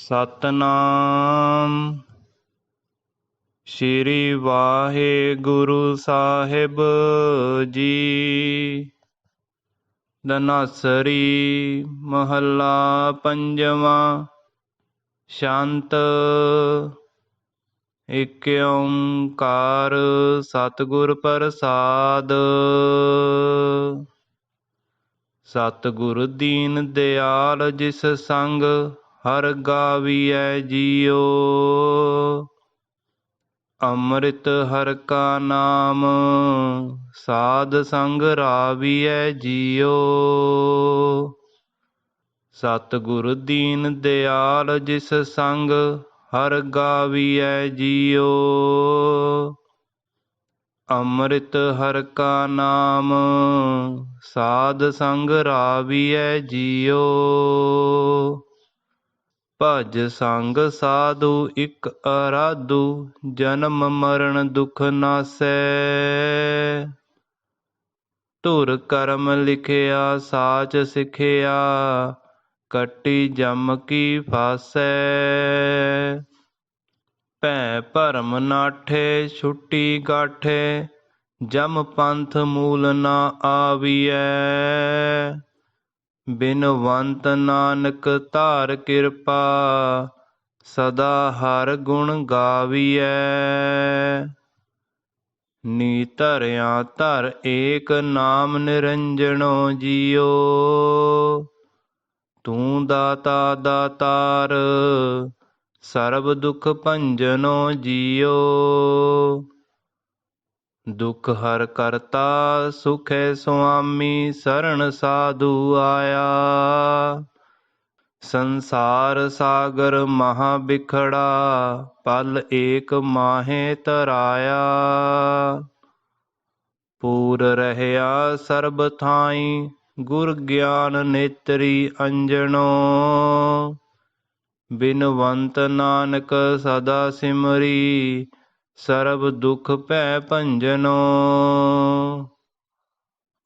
ਸਤਨਾਮ। ਸ਼੍ਰੀ ਵਾਹਿਗੁਰੂ ਸਾਹਿਬ ਜੀ। ਦਨਸਰੀ ਮਹੱਲਾ ਪੰਜਵਾਂ। ਸ਼ਾਂਤ ਇਕ ਓੰਕਾਰ ਸਤਿਗੁਰ ਪ੍ਰਸਾਦ। ਸਤਿਗੁਰ ਦੀਨ ਦਿਆਲ ਜਿਸ ਸੰਗ ਹਰ ਗਾਵੀਐ ਜੀਉ ਅੰਮ੍ਰਿਤ ਹਰ ਕਾ ਨਾਮ, ਸਾਧ ਸੰਗ ਰਾਵੀਐ ਜੀਉ ਸਤਿਗੁਰ ਦੀਨ ਦਿਆਲ ਜਿਸ ਸੰਗ, ਹਰ ਗਾਵੀਐ ਜੀਉ ਅੰਮ੍ਰਿਤ ਹਰ ਕਾ ਨਾਮ, ਸਾਧ ਸੰਗ ਰਾਵੀਐ ਜੀਉ ਭਜ ਸੰਗ ਸਾਧੂ ਇਕ ਅਰਾਧੂ, ਜਨਮ ਮਰਨ ਦੁਖ ਨਾਸੈ। ਧੁਰ ਕਰਮ ਲਿਖਿਆ, ਸਾਚ ਸਿਖਿਆ, ਕੱਟੀ ਜਮ ਕੀ ਫਾਸੈ। ਭੈ ਭਰਮ ਨਾਠੇ, ਛੁੱਟੀ ਗਾਠੇ, ਜਮ ਪੰਥ ਮੂਲ ਨਾ ਆਵੀਐ। ਬਿਨਵੰਤ ਨਾਨਕ ਧਾਰ ਕਿਰਪਾ, ਸਦਾ ਹਰ ਗੁਣ ਗਾਵੀਐ। ਨੀ ਧਰਿਆ ਧਰ ਏਕ ਨਾਮ ਨਿਰੰਜਣੋ ਜੀਓ। ਤੂੰ ਦਾਤਾ ਦਾਤਾਰ, ਸਰਬ ਦੁਖ ਭੰਜਨੋ ਜੀਓ। ਦੁਖ ਹਰ ਕਰਤਾ, ਸੁਖੈ ਸੁਆਮੀ ਸਰਣ ਸਾਧੂ ਆਇਆ। ਸੰਸਾਰ ਸਾਗਰ ਮਹਾ ਬਿਖੜਾ, ਪਲ ਏਕ ਮਾਹੇ ਤਰਾਇਆ। ਪੂਰ ਰਹਿਆ ਸਰਬ ਥਾਈ, ਗੁਰ ਗਿਆਨ ਨੇਤਰੀ ਅੰਜਣੋ। ਬਿਨਵੰਤ ਨਾਨਕ ਸਦਾ ਸਿਮਰੀ ਸਰਬ ਦੁਖ ਭੈ ਭੰਜਨੋ।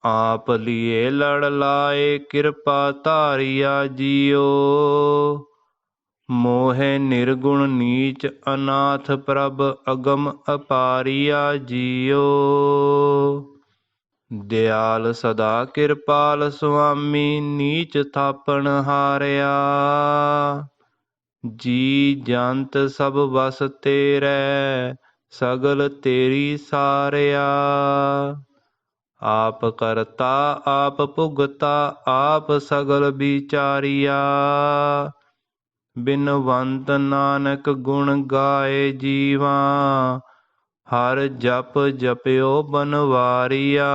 ਆਪ ਲੀਏ ਲੜ ਲਾਏ, ਕਿਰਪਾ ਧਾਰਿਆ ਜੀਓ। ਮੋਹਿ ਨਿਰਗੁਣ ਨੀਚ ਅਨਾਥ ਪ੍ਰਭ ਅਗਮ ਅਪਾਰਿਆ ਜੀਓ। ਦਿਆਲ ਸਦਾ ਕਿਰਪਾਲ ਸੁਆਮੀ, ਨੀਚ ਥਾਪਣ ਹਾਰਿਆ। ਜੀ ਜੰਤ ਸਭ ਵਸ ਤੇਰੇ ਸਗਲ ਤੇਰੀ ਸਾਰਿਆ। ਆਪ ਕਰਤਾ, ਆਪ ਭੁਗਤਾ, ਆਪ ਸਗਲ ਵਿਚਾਰੀਆ। ਬਿਨਵੰਤ ਨਾਨਕ ਗੁਣ ਗਾਏ ਜੀਵਾ, ਹਰ ਜਪ ਜਪਿਓ ਬਨਵਾਰੀਆ।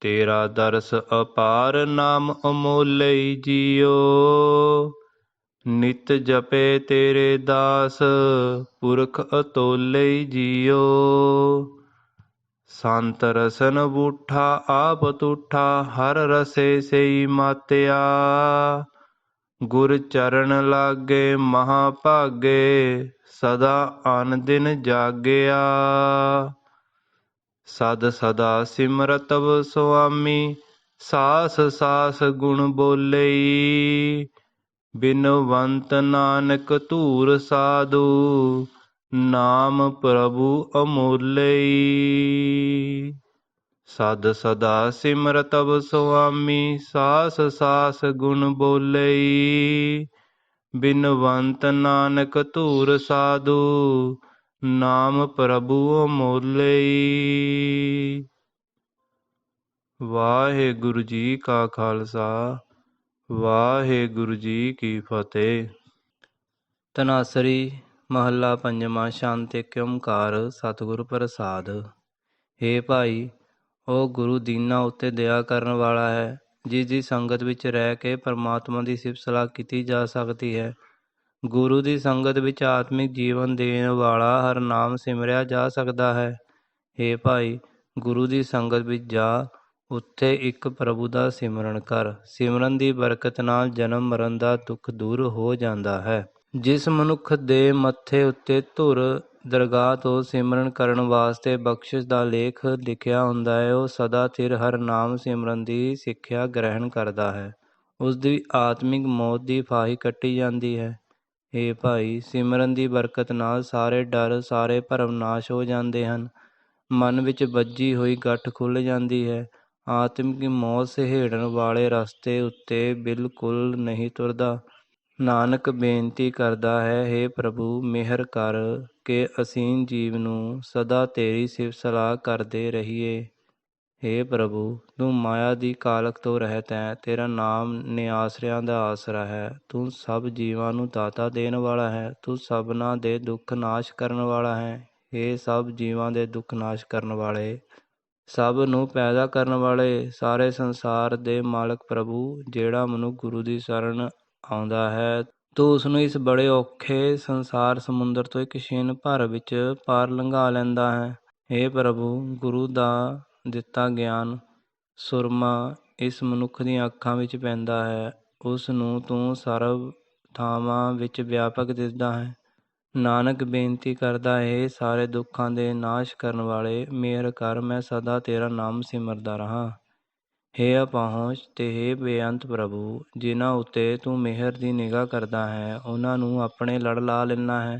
ਤੇਰਾ ਦਰਸ ਅਪਾਰ ਨਾਮ ਅਮੋਲੇ ਜੀਓ। ਨਿਤ ਜਪੇ ਤੇਰੇ ਦਾਸ, ਪੁਰਖ ਅਤੋਲੇ ਜੀਓ ਸੰਤ ਰਸਨ ਬੂਠਾ, ਆਪ ਤੂਠਾ, ਹਰ ਰਸੇ ਸਈ ਮਾਤਿਆ। ਗੁਰ ਚਰਨ ਲਾਗੇ ਮਹਾ ਭਾਗੇ ਸਦਾ ਅਨ ਦਿਨ ਜਾਗਿਆ। ਸਦ ਸਦਾ ਸਿਮਰਤਵ ਸੁਆਮੀ, ਸਾਸ ਸਾਸ ਗੁਣ ਬੋਲਈ। ਬਿਨਵੰਤ ਨਾਨਕ ਧੂਰ ਸਾਧੂ, ਨਾਮ ਪ੍ਰਭੂ ਅਮੋਲਈ। ਸਦ ਸਦਾ ਸਿਮਰਤਵ ਸੁਆਮੀ, ਸਾਸ ਸਾਸ ਗੁਣ ਬੋਲਈ। ਬਿਨਵੰਤ ਨਾਨਕ ਧੂਰ ਸਾਧੂ, ਨਾਮ ਪ੍ਰਭੂ ਅਮੋਲਈ। ਵਾਹਿਗੁਰੂ ਜੀ ਕਾ ਖਾਲਸਾ। ਵਾਹਿਗੁਰੂ ਜੀ ਕੀ ਫਤਿਹ। ਤਨਾਸਰੀ ਮਹੱਲਾ ਪੰਜਵਾਂ ਸ਼ਾਂਤ ਏਕ ਓੰਕਾਰ ਸਤਿਗੁਰ ਪ੍ਰਸਾਦ। हे ਭਾਈ ਉਹ ਗੁਰੂ ਦੀਨਾ ਉੱਤੇ ਦਇਆ ਕਰਨ ਵਾਲਾ ਹੈ, ਜਿਸ ਦੀ ਸੰਗਤ ਵਿੱਚ ਰਹਿ ਕੇ ਪਰਮਾਤਮਾ ਦੀ ਸਿਫਤ ਸਲਾਹ ਕੀਤੀ ਜਾ ਸਕਦੀ ਹੈ। ਗੁਰੂ ਦੀ ਸੰਗਤ ਵਿੱਚ ਆਤਮਿਕ ਜੀਵਨ ਦੇਣ ਵਾਲਾ ਹਰ ਨਾਮ ਸਿਮਰਿਆ ਜਾ ਸਕਦਾ ਹੈ। हे ਭਾਈ, ਗੁਰੂ ਦੀ ਸੰਗਤ ਵਿੱਚ ਜਾ ਉੱਥੇ ਇੱਕ ਪ੍ਰਭੂ ਦਾ ਸਿਮਰਨ ਕਰ। ਸਿਮਰਨ ਦੀ ਬਰਕਤ ਨਾਲ ਜਨਮ ਮਰਨ ਦਾ ਦੁੱਖ ਦੂਰ ਹੋ ਜਾਂਦਾ ਹੈ। ਜਿਸ ਮਨੁੱਖ ਦੇ ਮੱਥੇ ਉੱਤੇ ਧੁਰ ਦਰਗਾਹ ਤੋਂ ਸਿਮਰਨ ਕਰਨ ਵਾਸਤੇ ਬਖਸ਼ਿਸ਼ ਦਾ ਲੇਖ ਲਿਖਿਆ ਹੁੰਦਾ ਹੈ, ਉਹ ਸਦਾ ਥਿਰ ਹਰ ਨਾਮ ਸਿਮਰਨ ਦੀ ਸਿੱਖਿਆ ਗ੍ਰਹਿਣ ਕਰਦਾ ਹੈ। ਉਸ ਦੀ ਆਤਮਿਕ ਮੌਤ ਦੀ ਫਾਹੀ ਕੱਟੀ ਜਾਂਦੀ ਹੈ। ਏ ਭਾਈ, ਸਿਮਰਨ ਦੀ ਬਰਕਤ ਨਾਲ ਸਾਰੇ ਡਰ, ਸਾਰੇ ਭਰਮ ਨਾਸ਼ ਹੋ ਜਾਂਦੇ ਹਨ। ਮਨ ਵਿੱਚ ਵੱਜੀ ਹੋਈ ਗੱਠ ਖੁੱਲ ਜਾਂਦੀ ਹੈ। ਆਤਮਿਕ ਮੌਤ ਸਹੇੜਨ ਵਾਲੇ ਰਸਤੇ ਉੱਤੇ ਬਿਲਕੁਲ ਨਹੀਂ ਤੁਰਦਾ ਨਾਨਕ ਬੇਨਤੀ ਕਰਦਾ ਹੈ हे ਪ੍ਰਭੂ ਮਿਹਰ ਕਰ ਕਿ ਅਸੀਂ ਜੀਵ ਨੂੰ ਸਦਾ ਤੇਰੀ ਸਿਫਤ ਸਲਾਹ ਕਰਦੇ ਰਹੀਏ हे ਪ੍ਰਭੂ ਤੂੰ ਮਾਇਆ ਦੀ ਕਾਲਕ ਤੋਂ ਰਹਿਤ ਹੈ ਤੇਰਾ ਨਾਮ ਨਿਆਸਰਿਆਂ ਦਾ ਆਸਰਾ ਹੈ ਤੂੰ ਸਭ ਜੀਵਾਂ ਨੂੰ ਦਾਤਾ ਦੇਣ ਵਾਲਾ ਹੈ ਤੂੰ ਸਭਨਾ ਦੇ ਦੁੱਖ ਨਾਸ਼ ਕਰਨ ਵਾਲਾ ਹੈ हे ਸਭ ਜੀਵਾਂ ਦੇ ਦੁੱਖ ਨਾਸ਼ ਕਰਨ ਵਾਲੇ ਸਭ ਨੂੰ ਪੈਦਾ ਕਰਨ ਵਾਲੇ ਸਾਰੇ ਸੰਸਾਰ ਦੇ ਮਾਲਕ ਪ੍ਰਭੂ, ਜਿਹੜਾ ਮਨੁ ਗੁਰੂ ਦੀ ਸ਼ਰਨ ਆਉਂਦਾ ਹੈ। ਤੂੰ ਉਸ ਨੂੰ ਇਸ ਬੜੇ ਔਖੇ ਸੰਸਾਰ ਸਮੁੰਦਰ ਤੋਂ ਇੱਕ ਛਿਨ ਭਰ ਵਿੱਚ ਪਾਰ ਲੰਘਾ ਲੈਂਦਾ ਹੈ। हे ਪ੍ਰਭੂ, ਗੁਰੂ ਦਾ ਦਿੱਤਾ ਗਿਆਨ ਸੁਰਮਾ ਇਸ ਮਨੁੱਖ ਦੀਆਂ ਅੱਖਾਂ ਵਿੱਚ ਪੈਂਦਾ ਹੈ। ਉਸ ਨੂੰ ਤੂੰ ਸਰਬ ਥਾਵਾਂ ਵਿੱਚ ਵਿਆਪਕ ਦਿਸਦਾ ਹੈ। ਨਾਨਕ ਬੇਨਤੀ ਕਰਦਾ ਏ ਸਾਰੇ ਦੁੱਖਾਂ ਦੇ ਨਾਸ਼ ਕਰਨ ਵਾਲੇ, ਮਿਹਰ ਕਰ, ਮੈਂ ਸਦਾ ਤੇਰਾ ਨਾਮ ਸਿਮਰਦਾ ਰਹਾਂ। ਹੇ ਅਪਾਹਜ ਤੇ ਹੇ ਬੇਅੰਤ ਪ੍ਰਭੂ, ਜਿਨ੍ਹਾਂ ਉਤੇ ਤੂੰ ਮਿਹਰ ਦੀ ਨਿਗਾਹ ਕਰਦਾ ਹੈ, ਉਹਨਾਂ ਨੂੰ ਆਪਣੇ ਲੜ ਲਾ ਲੈਣਾ ਹੈ।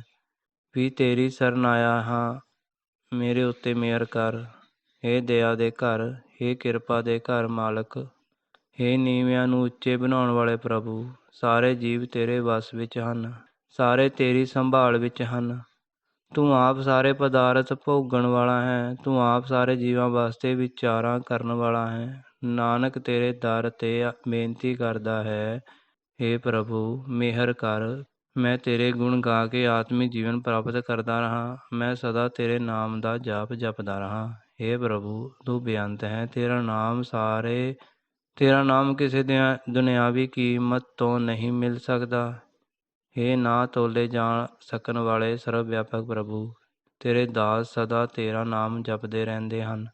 ਵੀ ਤੇਰੀ ਸ਼ਰਨ ਆਇਆ ਹਾਂ, ਮੇਰੇ ਉੱਤੇ ਮਿਹਰ ਕਰ। ਹੇ ਦਇਆ ਦੇ ਘਰ, ਹੇ ਕਿਰਪਾ ਦੇ ਘਰ ਮਾਲਕ। ਹੇ ਨੀਵਿਆਂ ਨੂੰ ਉੱਚੇ ਬਣਾਉਣ ਵਾਲੇ ਪ੍ਰਭੂ, ਸਾਰੇ ਜੀਵ ਤੇਰੇ ਵਸ ਵਿੱਚ ਹਨ। ਸਾਰੇ ਤੇਰੀ ਸੰਭਾਲ ਵਿੱਚ ਹਨ। ਤੂੰ ਆਪ ਸਾਰੇ ਪਦਾਰਥ ਭੋਗਣ ਵਾਲਾ ਹੈ। ਤੂੰ ਆਪ ਸਾਰੇ ਜੀਵਾਂ ਵਾਸਤੇ ਵਿਚਾਰਾਂ ਕਰਨ ਵਾਲਾ ਹੈ। ਨਾਨਕ ਤੇਰੇ ਦਰ ਤੇ ਬੇਨਤੀ ਕਰਦਾ ਹੈ हे ਪ੍ਰਭੂ, ਮਿਹਰ ਕਰ। ਮੈਂ ਤੇਰੇ ਗੁਣ ਗਾ ਕੇ ਆਤਮਿਕ ਜੀਵਨ ਪ੍ਰਾਪਤ ਕਰਦਾ ਰਹਾ। ਮੈਂ ਸਦਾ ਤੇਰੇ ਨਾਮ ਦਾ ਜਾਪ ਜਪਦਾ ਰਹਾ। हे ਪ੍ਰਭੂ, ਤੂੰ ਬੇਅੰਤ ਹੈ। ਤੇਰਾ ਨਾਮ ਸਾਰੇ, ਤੇਰਾ ਨਾਮ ਕਿਸੇ ਦੁਨਿਆਵੀ ਕੀਮਤ ਤੋਂ ਨਹੀਂ ਮਿਲ ਸਕਦਾ। हे ਨਾ ਤੋਲੇ ਜਾ ਸਕਣ ਵਾਲੇ ਸਰਵ ਵਿਆਪਕ ਪ੍ਰਭੂ, ਤੇਰੇ ਦਾਸ ਸਦਾ ਤੇਰਾ ਨਾਮ ਜਪਦੇ ਰਹਿੰਦੇ ਹਨ।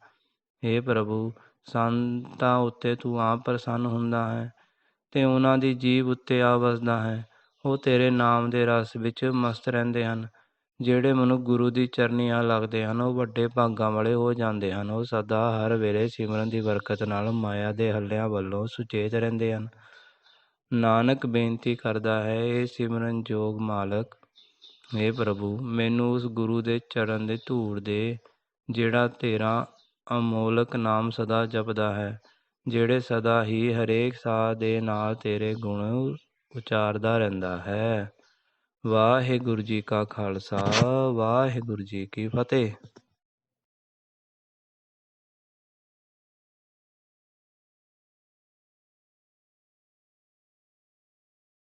हे ਪ੍ਰਭੂ, ਸੰਤਾਂ ਉੱਤੇ ਤੂੰ ਆਪ ਪ੍ਰਸੰਨ ਹੁੰਦਾ ਹੈ ਤੇ ਉਹਨਾਂ ਦੀ ਜੀਵ ਉੱਤੇ ਆ ਵਸਦਾ ਹੈ। ਉਹ ਤੇਰੇ ਨਾਮ ਦੇ ਰਸ ਵਿੱਚ ਮਸਤ ਰਹਿੰਦੇ ਹਨ। ਜਿਹੜੇ ਮਨੁ ਗੁਰੂ ਦੀ ਚਰਨੀ ਆ ਲੱਗਦੇ ਹਨ, ਉਹ ਵੱਡੇ ਭਾਗਾਂ ਵਾਲੇ ਹੋ ਜਾਂਦੇ ਹਨ। ਉਹ ਸਦਾ ਹਰ ਵੇਲੇ ਸਿਮਰਨ ਦੀ ਬਰਕਤ ਨਾਲ ਮਾਇਆ ਦੇ ਹੱਲਿਆਂ ਵੱਲੋਂ ਸੁਚੇਤ ਰਹਿੰਦੇ ਹਨ। ਨਾਨਕ ਬੇਨਤੀ ਕਰਦਾ ਹੈ ਇਹ ਸਿਮਰਨ ਜੋਗ ਮਾਲਕ हे ਪ੍ਰਭੂ, ਮੈਨੂੰ ਉਸ ਗੁਰੂ ਦੇ ਚਰਨ ਦੇ ਧੂੜ ਦੇ, ਜਿਹੜਾ ਤੇਰਾ ਅਮੋਲਕ ਨਾਮ ਸਦਾ ਜਪਦਾ ਹੈ, ਜਿਹੜੇ ਸਦਾ ਹੀ ਹਰੇਕ ਸਾਹ ਦੇ ਨਾਲ ਤੇਰੇ ਗੁਣ ਉਚਾਰਦਾ ਰਹਿੰਦਾ ਹੈ। ਵਾਹਿਗੁਰੂ ਜੀ ਕਾ ਖਾਲਸਾ, ਵਾਹਿਗੁਰੂ ਜੀ ਕੀ ਫਤਿਹ।